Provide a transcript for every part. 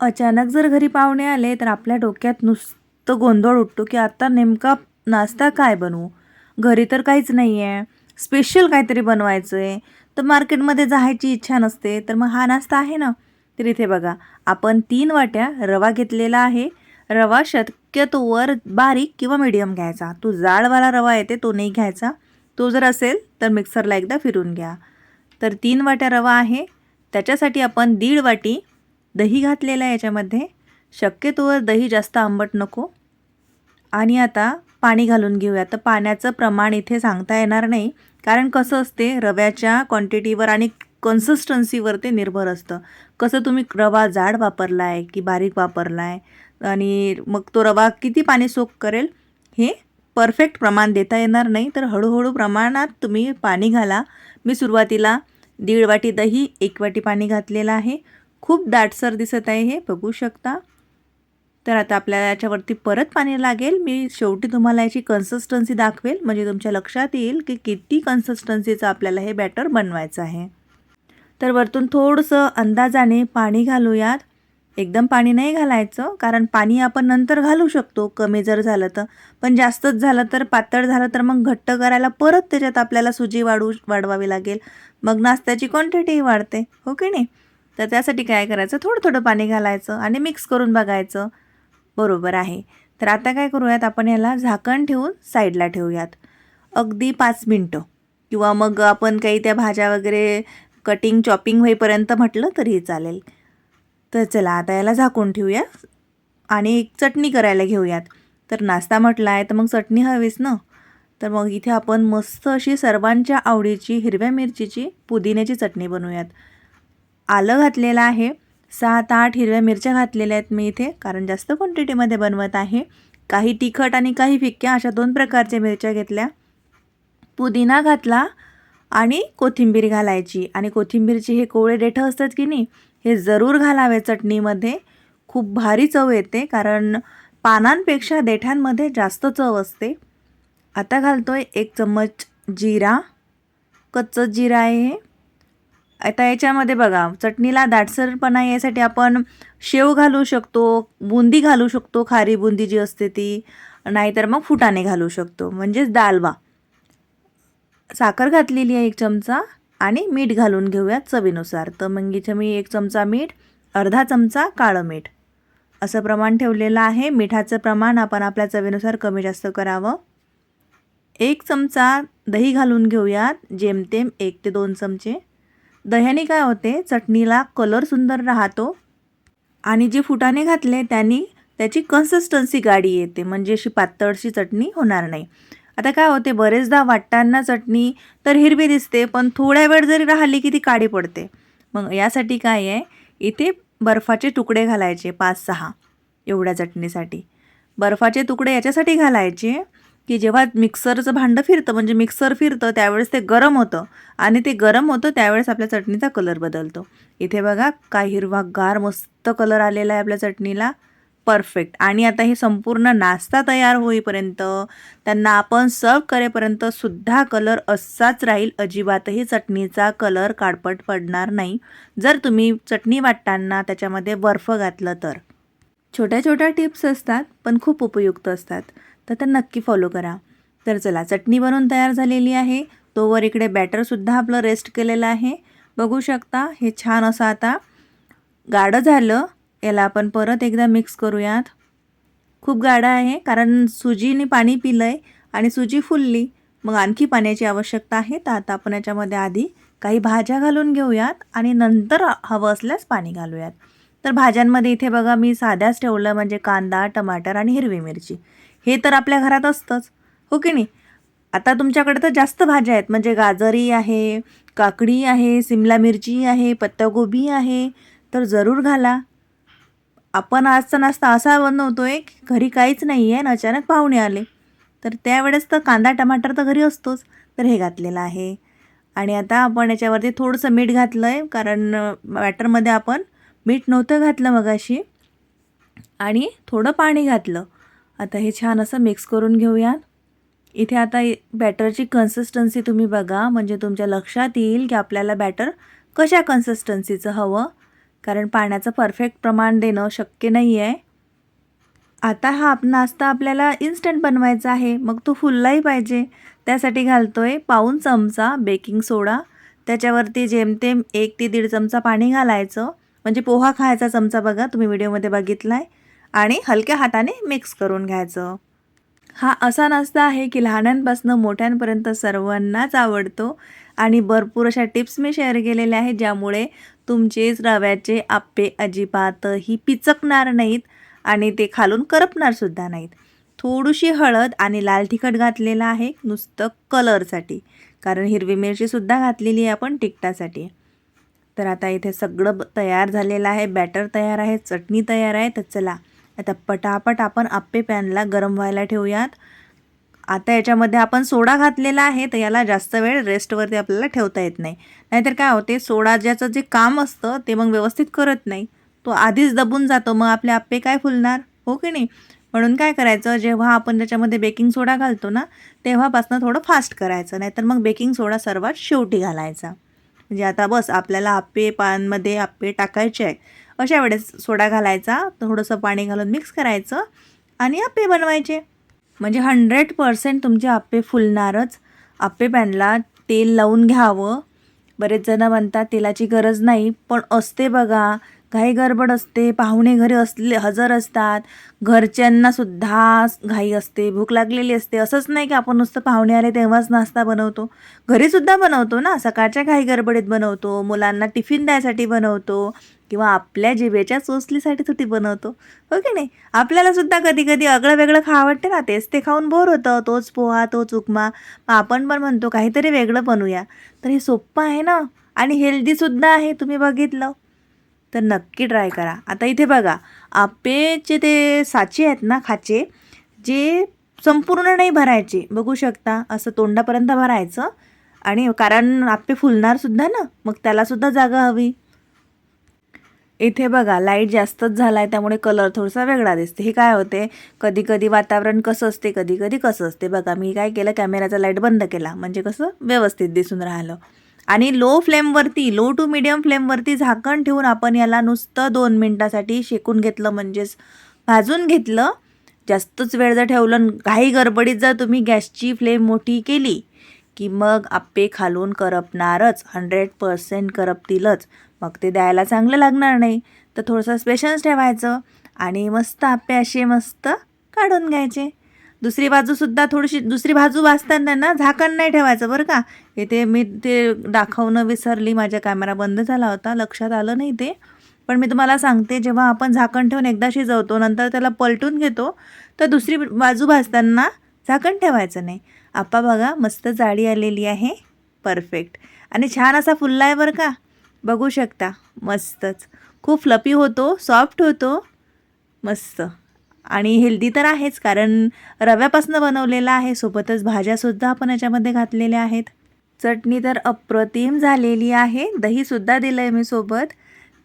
अचानक जर घरी पाहुणे आले तर आपल्या डोक्यात नुसतं गोंधळ उठतो की आता नेमका नाश्ता काय बनवू? घरी तर काहीच नाही आहे स्पेशल काहीतरी बनवायचं आहे तर मार्केटमध्ये जायची इच्छा नसते. तर मग हा नाश्ता आहे ना? तर इथे बघा आपण तीन वाट्या रवा घेतलेला आहे. रवा शक्यतोवर बारीक किंवा मीडियम घ्यायचा. तो जाडवाला रवा येते तो नाही घ्यायचा. तो जर असेल तर मिक्सरला एकदा फिरून घ्या. तर तीन वाट्या रवा आहे. त्याच्यासाठी आपण दीड वाटी दही घातलेलं आहे याच्यामध्ये. शक्यतोवर दही जास्त आंबट नको. आणि आता पाणी घालून घेऊया. तर पाण्याचं प्रमाण इथे सांगता येणार नाही. कारण कसं असते रव्याच्या क्वांटिटीवर आणि कन्सिस्टन्सीवर ते निर्भर असतं. कसं तुम्ही रवा जाड वापरला आहे की बारीक वापरला आहे आणि मग तो रवा किती पाणी सोक करेल हे परफेक्ट प्रमाण देता येणार नाही. तर हळूहळू प्रमाणात तुम्ही पाणी घाला. मी सुरुवातीला दीड वाटी दही एक वाटी पाणी घातलेलं आहे. खूप दाटसर दिसत आहे हे बघू शकता. तर आता आपल्याला याच्यावरती परत पाणी लागेल. मी शेवटी तुम्हाला याची कन्सिस्टन्सी दाखवेल. म्हणजे तुमच्या लक्षात येईल की किती कन्सिस्टन्सीचं आपल्याला हे बॅटर बनवायचं आहे. तर वरतून थोडंसं अंदाजाने पाणी घालूयात. एकदम पाणी नाही घालायचं कारण पाणी आपण नंतर घालू शकतो. कमी जर झालं तर. पण जास्तच झालं तर पातळ झालं तर मग घट्ट करायला परत त्याच्यात आपल्याला सुजी वाढू वाढवावी लागेल. मग नाश्त्याची क्वांटिटीही वाढते. हो की नाही? तर त्यासाठी काय करायचं? थोडं थोडं पाणी घालायचं आणि मिक्स करून बघायचं. बरोबर आहे. तर आता काय करूयात? आपण याला झाकण ठेवून साईडला ठेवूयात. अगदी पाच मिनटं. किंवा मग आपण काही त्या भाज्या वगैरे कटिंग चॉपिंग होईपर्यंत म्हटलं तरीही चालेल. तर चला आता याला झाकून ठेवूया आणि एक चटणी करायला घेऊयात. तर नाश्ता म्हटला आहे तर मग चटणी हवीच ना? तर मग इथे आपण मस्त अशी सर्वांच्या आवडीची हिरव्या मिरचीची पुदिन्याची चटणी बनवूयात. आलं घातलेलं आहे. सात आठ हिरव्या मिरच्या घातलेल्या आहेत मी इथे कारण जास्त क्वांटिटीमध्ये बनवत आहे. काही तिखट आणि काही फिक्क्या अशा दोन प्रकारच्या मिरच्या घेतल्या. पुदिना घातला आणि कोथिंबीर घालायची. आणि कोथिंबीरचे हे कोवळे देठं असतात की नाही हे जरूर घालावे चटणीमध्ये. खूप भारी चव येते कारण पानांपेक्षा देठांमध्ये जास्त चव असते. आता घालतो आहे एक चम्मच जिरा. कच्चं जिरा आहे हे. आता याच्यामध्ये बघा चटणीला दाटसरपणा यासाठी आपण शेव घालू शकतो बुंदी घालू शकतो खारी बुंदी जी असते ती नाहीतर मग फुटाणे घालू शकतो म्हणजेच दालवा साखर घातलेली आहे एक चमचा आणि मीठ घालून घेऊया चवीनुसार. तर मग इथे मी एक चमचा मीठ अर्धा चमचा काळं मीठ. असं प्रमाण ठेवलेलं आहे. मिठाचं प्रमाण आपण आपल्या चवीनुसार कमी जास्त करावं. एक चमचा दही घालून घेऊयात जेमतेम एक ते दोन चमचे. दह्याने काय होते? चटणीला कलर सुंदर राहतो. आणि जे फुटाणे घातले त्यांनी त्याची कन्सिस्टन्सी गाडी येते. म्हणजे अशी पातळशी चटणी होणार नाही. आता काय होते? बरेचदा वाटताना चटणी तर हिरवी दिसते पण थोड्या वेळ जरी राहिली की ती काळी पडते. मग यासाठी काय आहे? इथे बर्फाचे तुकडे घालायचे पाच सहा एवढ्या चटणीसाठी. बर्फाचे तुकडे याच्यासाठी घालायचे की जेव्हा मिक्सरचं भांडं फिरतं म्हणजे मिक्सर फिरतं त्यावेळेस ते गरम होतं. आणि ते गरम होतं त्यावेळेस आपल्या चटणीचा कलर बदलतो. इथे बघा काय हिरवा गार मस्त कलर आलेला आहे आपल्या चटणीला. परफेक्ट. आणि आता हे संपूर्ण नाश्ता तयार होईपर्यंत त्यांना आपण सर्व करेपर्यंत सुद्धा कलर असाच राहील. अजिबातही चटणीचा कलर काळपट पडणार नाही. जर तुम्ही चटणी वाटताना त्याच्यामध्ये बर्फ घातलं तर. छोट्या छोट्या टिप्स असतात पण खूप उपयुक्त असतात. तर ते नक्की फॉलो करा. तर चला चटणी बनवून तयार झालेली आहे. तोवर इकडे बॅटरसुद्धा आपलं रेस्ट केलेलं आहे. बघू शकता हे छान असं आता गाढं झालं. याला आपण परत एकदा मिक्स करूयात. खूप गाढं आहे कारण सुजीने पाणी पिलं आहे आणि सुजी फुलली. मग आणखी पाण्याची आवश्यकता आहे. तर आता आपण याच्यामध्ये आधी काही भाज्या घालून घेऊयात आणि नंतर हवं असल्यास पाणी घालूयात. तर भाज्यांमध्ये इथे बघा मी साध्याच ठेवलं म्हणजे कांदा टमाटर आणि हिरवी मिरची. हे तर आपल्या घरात असतंच. हो की नाही? आता तुमच्याकडे तर जास्त भाज्या आहेत. म्हणजे गाजरी आहे काकडी आहे सिमला मिरची आहे पत्तागोबी आहे. तर जरूर घाला. आपण आजचा नाश्ता असा बनवतो आहे की घरी काहीच नाही आहे आणि अचानक पाहुणे आले. तर त्यावेळेस तर कांदा टमाटर तर घरी असतोच. तर हे घातलेलं आहे. आणि आता आपण याच्यावरती थोडंसं मीठ घातलं आहे कारण बॅटरमध्ये आपण मीठ नव्हतं घातलं मगाशी. आणि थोडं पाणी घातलं. आता हे छान असं मिक्स करून घेऊयात. इथे आता बॅटरची कन्सिस्टन्सी तुम्ही बघा. म्हणजे तुमच्या लक्षात येईल की आपल्याला बॅटर कशा कन्सिस्टन्सीचं हवं. कारण पाण्याचं परफेक्ट प्रमाण देणं शक्य नाही आहे आता हा आप नाश्ता आपल्याला इन्स्टंट बनवायचा आहे. मग तो फुललाही पाहिजे. त्यासाठी घालतो आहे पाऊन चमचा बेकिंग सोडा त्याच्यावरती जेमतेम एक ते दीड चमचा पाणी घालायचं. म्हणजे पोहा खायचा चमचा बघा. तुम्ही व्हिडिओमध्ये बघितला आहे आणि हलक्या हाताने मिक्स करून घ्यायचं. हा असा नाश्ता आहे की लहानांपासून मोठ्यांपर्यंत सर्वांनाच आवडतो आणि भरपूर अशा टिप्स मी शेअर केलेल्या आहेत ज्यामुळे तुमचेच रव्याचे आप्पे अजिबातही पिचकणार नाहीत आणि ते खालून करपणारसुद्धा नाहीत. थोडीशी हळद आणि लाल तिखट घातलेलं आहे नुसतं कलरसाठी कारण हिरवी मिरचीसुद्धा घातलेली आहे आपण तिखटासाठी. तर आता इथे सगळं ब- तयार झालेलं आहे बॅटर तयार आहे चटणी तयार आहे तर चला आता पटापट आपण आप्पे पॅनला गरम व्हायला ठेवूयात. आता याच्यामध्ये आपण सोडा घातलेला आहे तर याला जास्त वेळ रेस्टवरती आपल्याला ठेवता येत नाही. नाहीतर काय होते सोडा ज्याचं जे काम असतं ते मग व्यवस्थित करत नाही. तो आधीच दबून जातो मग आपले आप्पे काय फुलणार? हो की नाही? म्हणून काय करायचं जेव्हा आपण त्याच्यामध्ये बेकिंग सोडा घालतो ना तेव्हापासून थोडं फास्ट करायचं नाहीतर मग बेकिंग सोडा सर्वात शेवटी घालायचा. म्हणजे आता बस आपल्याला आप्पे पानमध्ये आप्पे टाकायचे आहे अशा वेळेस सोडा घालायचा थोडंसं पाणी घालून मिक्स करायचं आणि आप्पे बनवायचे. म्हणजे हंड्रेड पर्सेंट तुमचे आप्पे फुलणारच. आप्पे पॅनला तेल लावून घ्यावं. बरेच जण म्हणतात तेलाची गरज नाही पण असते बघा. घाई गडबड असते पाहुणे घरी असले हजर असतात. घरच्यांनासुद्धा घाई असते भूक लागलेली असते. असंच नाही की आपण नुसतं पाहुणे आले तेव्हाच नाश्ता बनवतो. घरीसुद्धा बनवतो ना. सकाळच्या घाई गडबडीत बनवतो. मुलांना टिफिन द्यायसाठी बनवतो. किंवा आपल्या जिभेच्या चोचलीसाठी सुटी बनवतो. हो की नाही? आपल्यालासुद्धा कधी कधी आगळं वेगळं खा आवडते ना. तेच ते खाऊन बोर होतं. तोच पोहा तोच उपमा. मग आपण पण म्हणतो काहीतरी वेगळं बनवूया तर हे सोप्पं आहे ना? आणि हेल्दीसुद्धा आहे. तुम्ही बघितलं. तर नक्की ट्राय करा. आता इथे बघा. आप्पेचे ते साचे आहेत ना खाचे जे संपूर्ण नाही भरायचे. बघू शकता. असं तोंडापर्यंत भरायचं. आणि कारण आप्पे फुलणारसुद्धा ना? मग त्यालासुद्धा जागा हवी. इथे बघा लाइट जास्तच झाला आहे त्यामुळे कलर थोडासा वेगळा दिसते हे काय होते कधी कधी वातावरण कसं असते कधी कधी कसं असते बघा मी काय केलं? कॅमेराचा लाइट बंद केला. म्हणजे कसं? व्यवस्थित दिसून राहिलं. आणि लो फ्लेमवरती लो टू मिडियम फ्लेमवरती झाकण ठेवून आपण याला नुसतं दोन मिनटासाठी शेकून घेतलं. म्हणजेच भाजून घेतलं. जास्तच वेळ जर ठेवलं घाई गडबडीत जर तुम्ही गॅसची फ्लेम मोठी केली की मग आप्पे खालून करपणारच हंड्रेड पर्सेंट करपतीलच. मग ते द्यायला चांगलं लागणार नाही. तर थोडंसं स्पेशन्स ठेवायचं आणि मस्त आप्पे असे मस्त काढून घ्यायचे. दुसरी बाजूसुद्धा थोडीशी दुसरी बाजू भाजताना ना झाकण नाही ठेवायचं बरं का. इथे मी ते दाखवणं विसरली माझ्या कॅमेरा बंद झाला होता लक्षात आलं नाही ते. पण मी तुम्हाला सांगते जेव्हा आपण झाकण ठेवून एकदा शिजवतो नंतर त्याला पलटून घेतो तर दुसरी बाजू भाजताना झाकण ठेवायचं नाही. आपा बघा मस्त जाडी आलेली आहे. परफेक्ट आणि छान असा फुलला आहे बरं का. बघू शकता. मस्तच. खूप फ्लपी होतो सॉफ्ट होतो. मस्त. आणि हेल्दी तर आहेच कारण रव्यापासून बनवलेला आहे. सोबतच भाज्यासुद्धा आपण याच्यामध्ये घातलेल्या आहेत. चटणी तर अप्रतिम झालेली आहे. दहीसुद्धा दिलं आहे मी सोबत.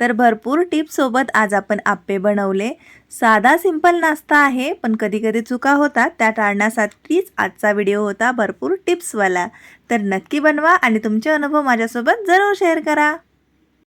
तर भरपूर टिप्ससोबत आज आपण आप्पे बनवले. साधा सिंपल नाश्ता आहे पण कधीकधी चुका होतात. त्या टाळण्यासाठीच आजचा व्हिडिओ होता भरपूर टिप्सवाला. तर नक्की बनवा आणि तुमचे अनुभव माझ्यासोबत जरूर शेअर करा.